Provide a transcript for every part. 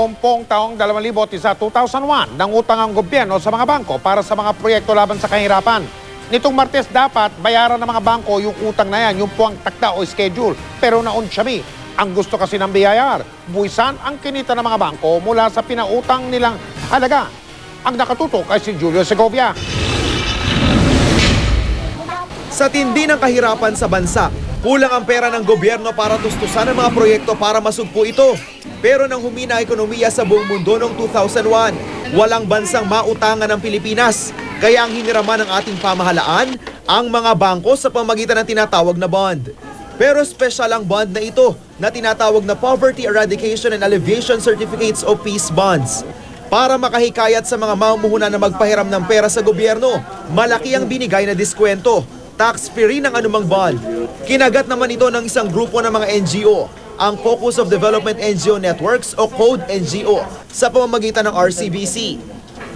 Noong taong 2000 sa 2001, nangutang ang gobyerno sa mga bangko para sa mga proyekto laban sa kahirapan. Nitong Martes dapat bayaran ng mga bangko yung utang na yan, yung po ang takda o schedule. Pero naon ang gusto kasi ng BIR, buwisan ang kinita ng mga bangko mula sa pinautang nilang halaga. Ang nakatutok ay si Julio Segovia. Sa tindi ng kahirapan sa bansa, kulang ang pera ng gobyerno para tustusan ang mga proyekto para masugpo ito. Pero nang humina ang ekonomiya sa buong mundo noong 2001, walang bansang mautangan ng Pilipinas. Kaya ang hiniraman ng ating pamahalaan, ang mga bangko sa pamagitan ng tinatawag na bond. Pero special ang bond na ito na tinatawag na Poverty Eradication and Alleviation Certificates o Peace Bonds. Para makahikayat sa mga mamumuhunan na magpahiram ng pera sa gobyerno, malaki ang binigay na diskwento tax-free ng anumang bond. Kinagat naman ito ng isang grupo ng mga NGO, ang Caucus of Development NGO Networks o CODE NGO sa pamamagitan ng RCBC.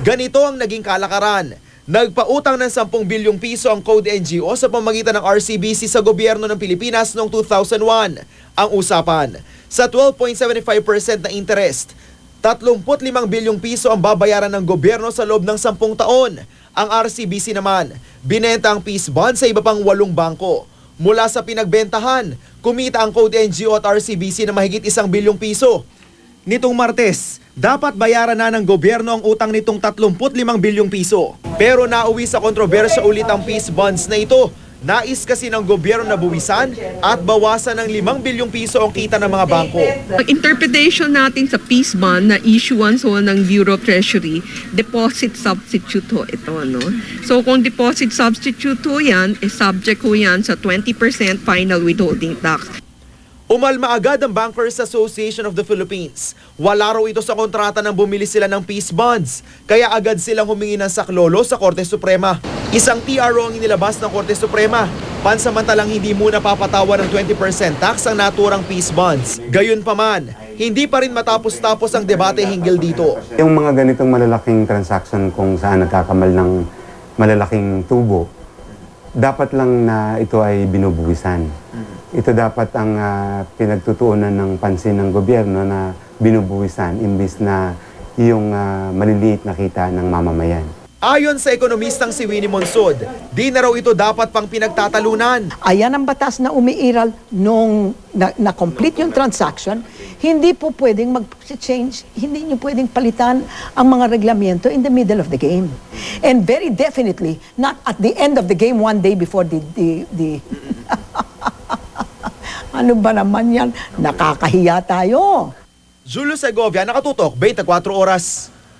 Ganito ang naging kalakaran. Nagpautang ng 10 bilyong piso ang Code NGO sa pamamagitan ng RCBC sa gobyerno ng Pilipinas noong 2001. Ang usapan, sa 12.75% na interest, 35 bilyong piso ang babayaran ng gobyerno sa loob ng 10 taon. Ang RCBC naman, binenta ang peace bond sa iba pang walong bangko. Mula sa pinagbentahan, kumita ang Code NGO at RCBC na mahigit isang bilyong piso. Nitong Martes, dapat bayaran na ng gobyerno ang utang nitong 35 bilyong piso. Pero nauwi sa kontrobersya ulit ang peace bonds na ito. Nais kasi ng gobyerno na buwisan at bawasan ng 5 bilyong piso ang kita ng mga bangko. Ang interpretation natin sa peace bond na issuance ho ng Bureau of Treasury, deposit substitute ho ito. No? So kung deposit substitute ho yan, eh subject ho yan sa 20% final withholding tax. Umalma agad ang Bankers Association of the Philippines. Wala raw ito sa kontrata nang bumili sila ng peace bonds. Kaya agad silang humingi ng saklolo sa Korte Suprema. Isang TRO ang inilabas ng Korte Suprema. Pansamantalang hindi muna papatawa ng 20% tax ang naturang peace bonds. Gayunpaman, hindi pa rin matapos-tapos ang debate hinggil dito. Yung mga ganitong malalaking transaction kung saan nagkakamal ng malalaking tubo, dapat lang na ito ay binubuwisan. Ito dapat ang ah, pinagtutuunan ng pansin ng gobyerno na binubuwisan imbis na yung ah, maliliit na kita ng mamamayan. Ayon sa ekonomistang si Winnie Monsod, di na raw ito dapat pang pinagtatalunan. Ayan ang batas na umiiral nung na, na-complete yung transaction, hindi po pwedeng mag-change, hindi nyo pwedeng palitan ang mga reglamento in the middle of the game. And very definitely, not at the end of the game one day before the... the, the ano ba naman yan? Nakakahiya tayo. Julio Segovia, nakatutok, 24 oras.